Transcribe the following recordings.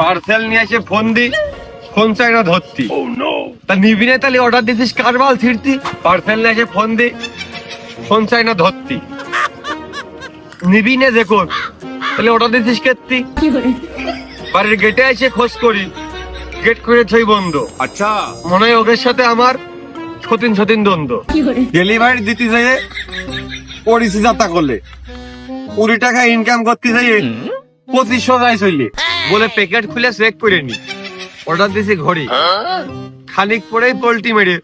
Parcel নিয়ে এসে phone দি phone চাই না ধরতি। oh, তা নিবি না তাহলে অর্ডার দিছিস কারবাল ছিড়তি? পার্সেল নিয়ে এসে ফোন দি ফোন চাই না ধরতি। নিবি না দেখো তাহলে অর্ডার দিছিস কেতি বাড়ির গেটে এসে খোঁজ করি গেট করে ছই বন্ধ। আচ্ছা। মনে হয় ওদের সাথে আমার সতীন সতিন দ্বন্দ্ব। ডেলিভারি দিতে যাই পরিচিত যাত্রা করলে। কুড়ি টাকা ইনকাম করতে যাই পঁচিশশো যায় চললে বলে প্যাকেট খুলে চেক করে নি। অর্ডার দিয়েছি ঘড়ি। হ্যাঁ? খানিক পরেই পোল্টি মেরে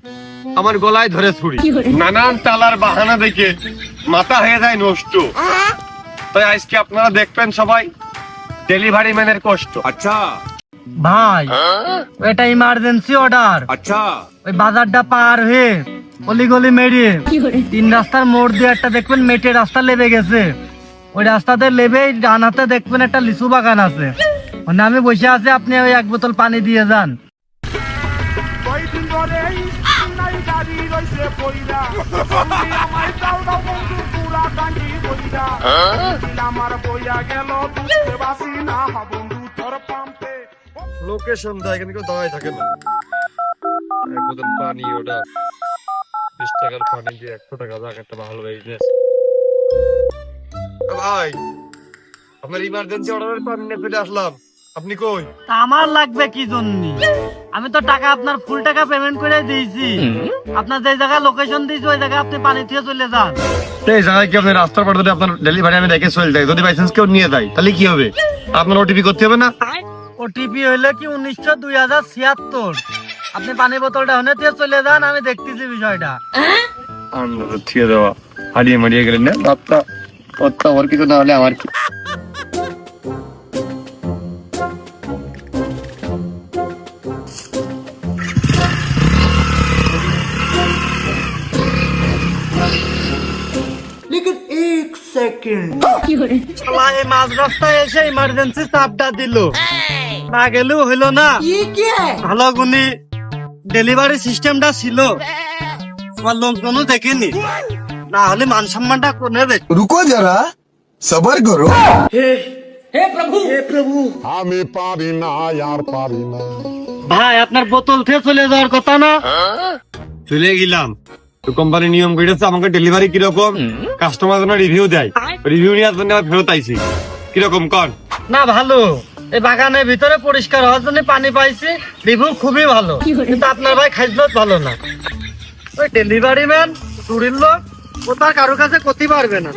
আমার গলায় ধরে ছুরি। নানান তালার বাহানা দেখে মাথা হয়ে যায় নষ্ট। তাই আজকে আপনারা দেখবেন সবাই ডেলিভারি ম্যানের কষ্ট। আচ্ছা। ভাই হ্যাঁ? এটা ইমার্জেন্সি অর্ডার আচ্ছা। ওই বাজারটা পার হয়ে অলিগলি মেরিয়ে তিন রাস্তার মোড় দিয়ে একটা দেখবেন মেটে রাস্তা লেবে গেছে। ওই রাস্তাতে লেবে ডান হাতে দেখবেন একটা লিচু বাগান আছে। মানে আমি বসে আছি, আপনি ওই এক বোতল পানি দিয়ে যান। আমার লোকেশন দেয় এখানে কেউ দাঁড়ায় থাকে না। এক বোতল পানি, ওটা বিশ টাকার পানি দিয়ে একশো টাকা যাক একটা ভালো বিজনেস ভাই, আপনার ইমার্জেন্সি অর্ডারের পানি নিয়ে ফিরে আসলাম। আপনি কই? তা আমার লাগবে কি জন্য? আমি তো টাকা আপনার ফুল টাকা পেমেন্ট করে দিয়েছি। আপনার যে জায়গায় লোকেশন দিয়েছি ওই জায়গায় আপনি পানি দিয়ে চলে যান। এই জায়গায় কি আপনি রাস্তার পর যদি আপনার ডেলিভারি আমি দেখে চলে যাই যদি বাইচান্স কেউ নিয়ে যায় তাহলে কি হবে? আপনার ওটিপি করতে হবে না? ওটিপি হইলে কি উনিশশো দুই হাজার ছিয়াত্তর? আপনি পানি বোতলটা হনে দিয়ে চলে যান আমি দেখতেছি বিষয়টা। আমরা থিয়ে দেওয়া। হারিয়ে মারিয়ে গেলেন না? বাপটা ওটা ওর কিছু না হলে আমার কি সেকেন্ড শালায় মাঝ রাস্তায় এসে ইমার্জেন্সি চাপটা দিল। না গেলেও হইল না। ভালো গুনি ডেলিভারি সিস্টেমটা ছিল। লোকজনও দেখেনি। না হলে মান সম্মানটা কোনে দেখ? রুকো যারা সবার করো। হে প্রভু। হে প্রভু। আমি পারি না আর পারি না। ভাই আপনার বোতল থেকে চলে যাওয়ার কথা না? হ্যাঁ? চলে গেলাম। তো কোম্পানি নিয়ম করেছে আমাকে ডেলিভারি কীরকম? কাস্টমার জন্য রিভিউ দেয়। রিভিউ নেওয়ার জন্য ফেরত আইছি। কীরকম কর? না ভালো। এই বাগানের ভিতরে পরিষ্কার হওয়ার জন্য পানি পাইছি। রিভিউ খুবই ভালো। কিন্তু আপনার ভাই খাইজলত ভালো না। ওই ডেলিভারি ম্যান চুরির লোক ও তার কারও কাছে করতে পারবে না।